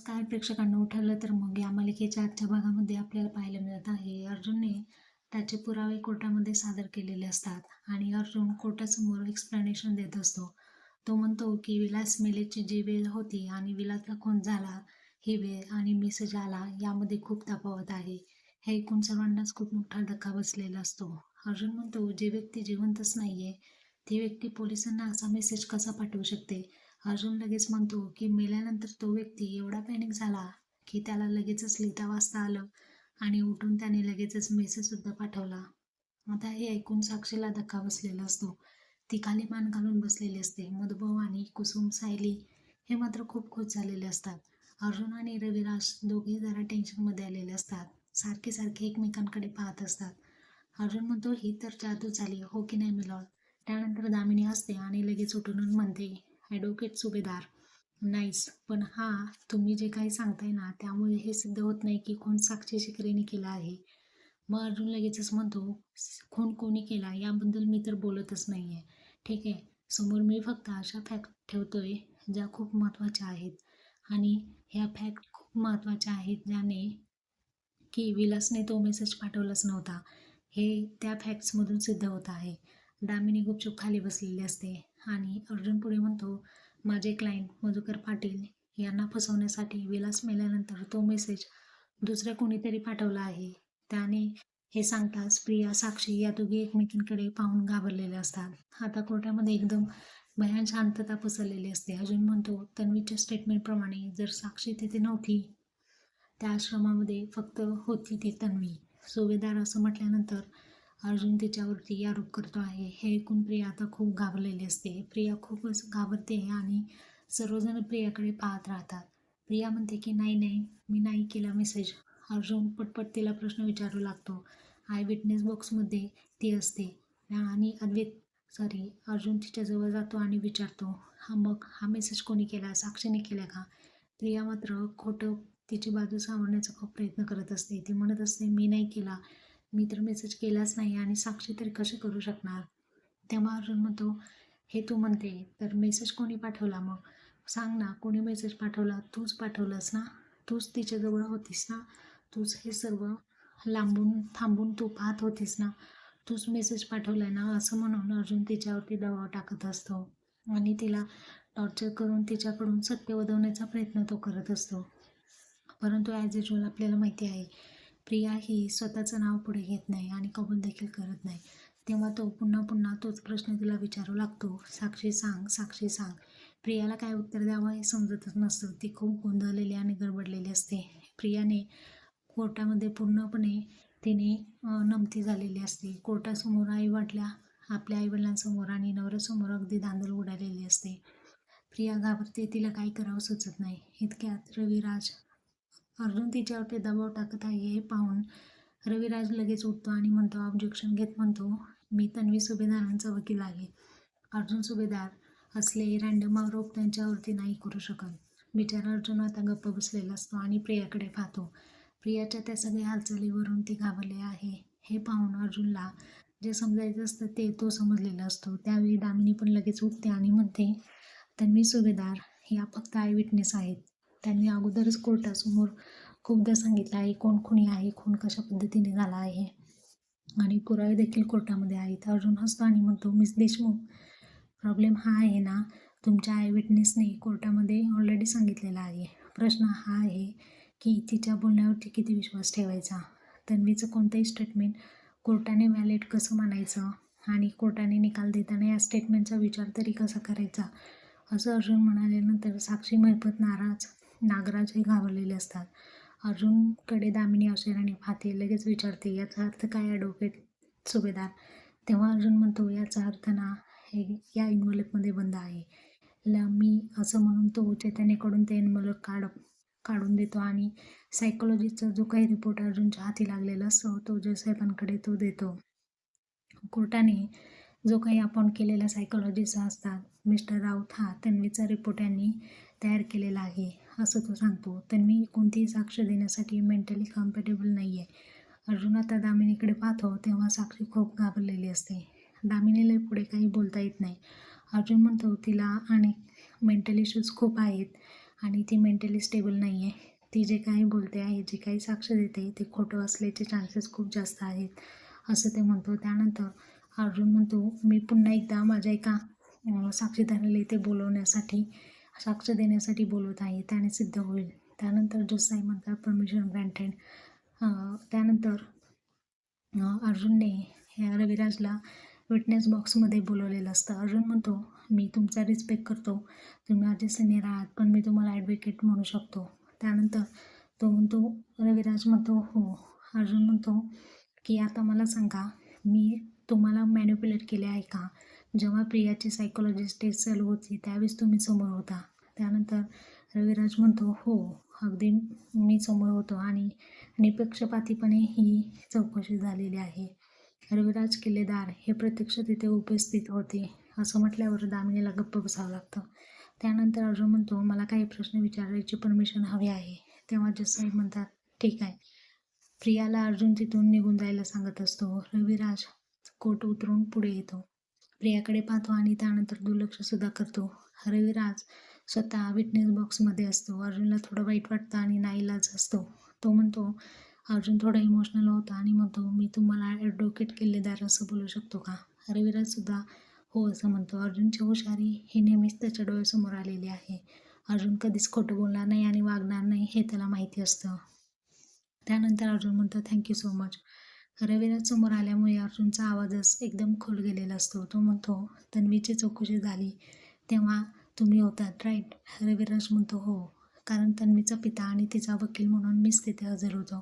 काय प्रेक्षकांना उठवलं तर मग या मालिकेच्या आजच्या भागामध्ये आपल्याला पाहायला मिळत आहे अर्जुनने त्याचे पुरावे कोर्टामध्ये सादर केलेले असतात आणि अर्जुन कोर्टासमोर एक्सप्लेनेशन देत असतो. तो म्हणतो की विलास मेलेची जी वेळ होती आणि विलासला खून झाला ही वेळ आणि मेसेज आला यामध्ये खूप तफावत आहे. हे ऐकून सर्वांनाच खूप मोठा धक्का बसलेला असतो. अर्जुन म्हणतो जी व्यक्ती जिवंतच नाहीये ती व्यक्ती पोलिसांना असा मेसेज कसा पाठवू शकते? अर्जुन लगेच म्हणतो की मेल्यानंतर तो व्यक्ती एवढा पॅनिक झाला की त्याला लगेचच लिहिता वाचता आलं आणि उठून त्याने लगेचच मेसेजसुद्धा पाठवला. आता हे ऐकून साक्षीला धक्का बसलेला असतो. ती खाली मान घालून बसलेली असते. मधुभाऊ आणि कुसुम सायली हे मात्र खूप खुश झालेले असतात. अर्जुन आणि रविराज दोघेही जरा टेन्शनमध्ये आलेले असतात. सारखे सारखे एकमेकांकडे पाहत असतात. अर्जुन म्हणतो ही तर जादू झाली हो की नाही मिलॉर्ड? त्यानंतर दामिनी हसते आणि लगेच उठून म्हणते ॲडव्होकेट सुभेदार. नाईस पण हा तुम्ही जे काही सांगताय ना त्यामुळे हे सिद्ध होत नाही की कोण साक्षी शिकरेने केला आहे. मग अर्जुन लगेचच म्हणतो खून कोणी केला याबद्दल मी तर बोलतच नाही आहे ठीक आहे. समोर मी फक्त अशा फॅक्ट ठेवतोय ज्या खूप महत्त्वाच्या आहेत. आणि ह्या फॅक्ट खूप महत्त्वाच्या आहेत ज्याने की विलासने तो मेसेज पाठवलाच नव्हता. हे त्या फॅक्ट्समधून सिद्ध होत आहे. दामिनी गुपचूप खाली बसलेली असते. आणि अर्जुन पुढे म्हणतो माझे क्लायंट मधुकर पाटील यांना फसवण्यासाठी विलास मेल्यानंतर तो मेसेज दुसऱ्या कोणीतरी पाठवला आहे. त्याने हे सांगताच प्रिया साक्षी या दोघी एकमेकींकडे पाहून घाबरलेल्या असतात. आता कोर्टामध्ये एकदम भयान शांतता पसरलेली असते. अजून म्हणतो तन्वीच्या स्टेटमेंटप्रमाणे जर साक्षी तिथे नव्हती त्या आश्रमामध्ये फक्त होती ती तन्वी. सुभेदार असं म्हटल्यानंतर अर्जुन तिच्यावरती आरोप करतो आहे. हे ऐकून प्रिया आता खूप घाबरलेली असते. प्रिया खूपच घाबरते आणि सर्वजण प्रियाकडे पाहत राहतात. प्रिया म्हणते की नाही नाही मी नाही केला मेसेज अर्जुन पटपट तिला प्रश्न विचारू लागतो. आय विटनेस बॉक्समध्ये ती असते. आणि अद्वैत सॉरी अर्जुन तिच्याजवळ जातो आणि विचारतो हा मग हा मेसेज कोणी केला? साक्षीने केला का? प्रिया मात्र खोटं तिची बाजू सावरण्याचा खूप प्रयत्न करत असते. ती म्हणत असते मी नाही केला. मी तर मेसेज केलाच नाही आणि साक्षी तरी कसे करू शकणार? तेव्हा अर्जुन म्हणतो हे तू म्हणते तर मेसेज कोणी पाठवला मग? सांग ना कोणी मेसेज पाठवला? तूच पाठवलास ना? तूच तिच्याजवळ होतीस ना? तूच हे सर्व लांबून थांबून तू पाहत होतीस ना? तूच मेसेज पाठवला ना? असं म्हणून अर्जुन तिच्यावरती दबाव टाकत असतो आणि तिला टॉर्चर करून तिच्याकडून सत्य वधवण्याचा प्रयत्न तो करत असतो. परंतु ॲज युजल आपल्याला माहिती आहे प्रिया ही स्वतःचं नाव पुढे घेत नाही आणि कबूल देखील करत नाही. तेव्हा तो पुन्हा पुन्हा तोच प्रश्न तिला विचारू लागतो. साक्षी सांग साक्षी सांग. प्रियाला काय उत्तर द्यावं हे समजतच नसतं. ती खूप गोंधळलेली आणि गडबडलेली असते. प्रियाने कोर्टामध्ये पूर्णपणे तिने नमती झालेली असते. कोर्टासमोर आई वाटल्या आपल्या आईवडिलांसमोर आणि नवऱ्यासमोर अगदी दांदल उडालेली असते. प्रिया घाबरते तिला काय करावं सुचत नाही. इतक्यात रविराज अर्जुन तिच्यावरती दबाव टाकत आहे हे पाहून रविराज लगेच उठतो आणि म्हणतो ऑब्जेक्शन घेत म्हणतो. मी तन्वी सुभेदारांचा वकील आहे. अर्जुन सुभेदार असले रँडम आरोप त्यांच्यावरती नाही करू शकत. बिचारा अर्जुन आता गप्प बसलेला असतो आणि प्रियाकडे पाहतो. प्रियाच्या त्या सगळ्या हालचालीवरून ती घाबरले आहे. हे पाहून अर्जुनला जे समजायचं असतं ते तो समजलेला असतो. त्यावेळी दामिनी पण लगेच उठते आणि म्हणते तन्वी सुभेदार या फक्त आय विटनेस आहेत. त्यांनी अगोदरच कोर्टासमोर खूपदा सांगितलं आहे कोण खुणी आहे खून कशा पद्धतीने झाला आहे. आणि पुरावे देखील कोर्टामध्ये आहेत. अर्जुन हसतो आणि म्हणतो मिस देशमुख प्रॉब्लेम हा आहे ना तुमच्या आय विटनेसने कोर्टामध्ये ऑलरेडी सांगितलेला आहे. प्रश्न हा आहे की तिच्या बोलण्यावरती किती विश्वास ठेवायचा? तन्वीचं कोणतंही स्टेटमेंट कोर्टाने व्हॅलिड कसं मानायचं? आणि कोर्टाने निकाल देताना या स्टेटमेंटचा विचार तरी कसा करायचा? असं अर्जुन म्हणाल्यानंतर साक्षी मैपत नाराज नागराजही घाबरलेले असतात. अर्जुनकडे दामिनी अशेराने पाहते लगेच विचारते याचा अर्थ काय ॲडव्होकेट सुभेदार? तेव्हा अर्जुन म्हणतो याचा अर्थ ना हे या इन्व्हॉल्वमध्ये बंद आहे. ला मी असं म्हणून तो चैतन्यकडून ते इन्व्हॉल्व काढ काढून देतो आणि सायकोलॉजीचा जो काही रिपोर्ट अर्जुनच्या हाती लागलेला असतो तो जयसाहेबांकडे तो देतो. कोर्टाने जो काही आपण केलेला सायकोलॉजिस्ट असतात मिस्टर राऊत हा तन्वीचा रिपोर्ट यांनी तयार केलेला आहे असं तो सांगतो. तन्वी कोणतीही साक्ष देण्यासाठी मेंटली कम्फर्टेबल नाही आहे अर्जुन आता दामिनीकडे पाहतो तेव्हा साक्षी खूप घाबरलेली असते. दामिनीला पुढे काही बोलता येत नाही. अर्जुन म्हणतो तिला आणि मेंटल इश्यूज खूप आहेत आणि ती मेंटली स्टेबल नाही आहे ती जे काही बोलते आहे जे काही साक्ष देते ते खोटं असल्याचे चान्सेस खूप जास्त आहेत असं ते म्हणतो. त्यानंतर अर्जुन म्हणतो मी पुन्हा एकदा माझ्या एका साक्षीदाराला इथे बोलवण्यासाठी साक्ष देण्यासाठी बोलवत आहे. त्याने सिद्ध होईल. त्यानंतर जोसाई म्हणतात परमिशन ग्रँटेड त्यानंतर अर्जुनने रविराजला विटनेस बॉक्समध्ये बोलवलेलं असतं. अर्जुन म्हणतो मी तुमचा रिस्पेक्ट करतो. तुम्ही माझे सिनियर आहात पण मी तुम्हाला ॲडव्होकेट म्हणू शकतो. त्यानंतर तो म्हणतो रविराज म्हणतो हो. अर्जुन म्हणतो की आता मला सांगा मी तुम्हाला मॅन्युप्युलेट केले आहे का? जेव्हा प्रियाची सायकोलॉजिस्ट टेस्ट चालू होती त्यावेळेस तुम्ही समोर होता. त्यानंतर रविराज म्हणतो हो अगदी मी समोर होतो आणि निपक्षपातीपणे ही चौकशी झालेली आहे. रविराज किल्लेदार हे प्रत्यक्ष तिथे उपस्थित होते. असं म्हटल्यावर दामिनीला गप्प बसावं लागतं. त्यानंतर अर्जुन म्हणतो मला काही प्रश्न विचारायची परमिशन हवी आहे. तेव्हा जज म्हणतात ठीक आहे. प्रियाला अर्जुन तिथून निघून जायला सांगत असतो. रविराज कोट उतरून पुढे येतो. प्रियाकडे पाहतो आणि त्यानंतर दुर्लक्षसुद्धा करतो. रविराज स्वतः विटनेस बॉक्समध्ये असतो. अर्जुनला थोडं वाईट वाटतं आणि नाईलाज असतो. तो म्हणतो अर्जुन थोडा इमोशनल होता आणि म्हणतो मी तुम्हाला ॲडव्होकेट किल्लेदार असं बोलू शकतो का? रविराजसुद्धा हो असं म्हणतो. अर्जुनची हुशारी ही नेहमीच त्याच्या डोळ्यासमोर आलेली आहे. अर्जुन कधीच खोटं बोलणार नाही आणि वागणार नाही हे त्याला माहिती असतं. त्यानंतर अर्जुन म्हणतो थँक्यू सो मच रविराज समोर आल्यामुळे अर्जुनचा आवाजच एकदम खोल गेलेला असतो. तो म्हणतो तन्वीची चौकशी झाली तेव्हा तुम्ही होतात राईट? रविराज म्हणतो हो. कारण तन्वीचा पिता आणि तिचा वकील म्हणून मीच तिथे हजर होतो.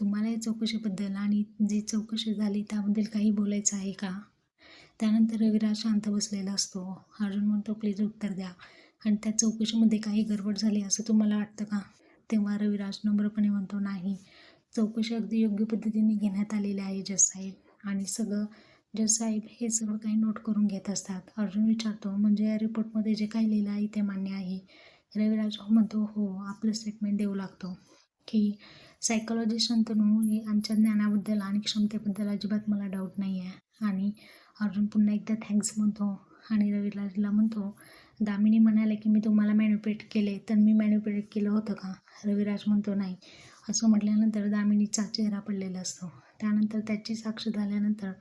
तुम्हाला या चौकशीबद्दल आणि जी चौकशी झाली त्याबद्दल काही बोलायचं आहे का? त्यानंतर रविराज शांत बसलेला असतो. अर्जुन म्हणतो प्लीज उत्तर द्या. आणि त्या चौकशीमध्ये काही गडबड झाली असं तुम्हाला वाटतं का? तेव्हा रविराज नम्रपणे म्हणतो नाही. चौकशी अगदी योग्य पद्धतीने घेण्यात आलेली आहे जज साहेब. आणि सगळं जज साहेब हे सगळं काही नोट करून घेत असतात. अर्जुन विचारतो म्हणजे या रिपोर्टमध्ये जे काही लिहिलं आहे ते मान्य आहे? रविराज हो म्हणतो हो आपलं स्टेटमेंट देऊ लागतो. की सायकोलॉजी शंतनू हे आमच्या ज्ञानाबद्दल आणि क्षमतेबद्दल अजिबात मला डाऊट नाही आहे आणि अर्जुन पुन्हा एकदा थँक्स म्हणतो. आणि रविराजला म्हणतो दामिनी म्हणाले की मी तुम्हाला मॅन्युपेट केले तर मी मॅन्युप्युलेट केलं होतं का? रविराज म्हणतो नाही. असं म्हटल्यानंतर दामिनीचा चेहरा पडलेला असतो. त्यानंतर त्याची साक्ष झाल्यानंतर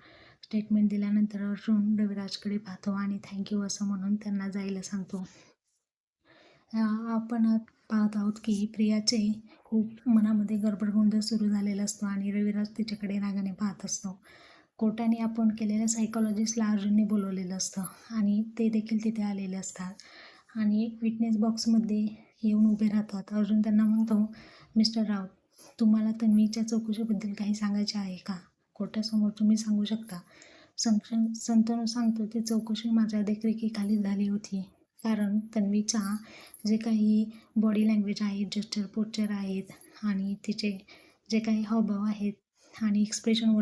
स्टेटमेंट दिल्यानंतर अर्जुन रविराजकडे पाहतो आणि थँक्यू असं म्हणून त्यांना जायला सांगतो. आपण पाहत आहोत की प्रियाचे खूप मनामध्ये गडबडगोंधळ सुरू झालेला असतो आणि रविराज तिच्याकडे रागाने पाहत असतो. कोर्टाने आपण केलेल्या सायकोलॉजिस्टला अर्जुनने बोलवलेलं असतं आणि ते देखील तिथे आलेले असतात. आणि विटनेस बॉक्समध्ये येऊन उभे राहतात. अर्जुन त्यांना म्हणतो मिस्टर राऊत तुम्हाला तन्वीच्या चौकशीबद्दल काही सांगायचे आहे का? कोर्टासमोर तुम्ही सांगू शकता. संक्ष संतनू सांगतो ती चौकशी माझ्या देखरेखीखाली झाली होती. कारण तन्वीच्या जे काही बॉडी लँग्वेज आहेत जेस्चर पोस्चर आहेत आणि तिचे जे काही हावभाव आहेत आणि एक्सप्रेशनवर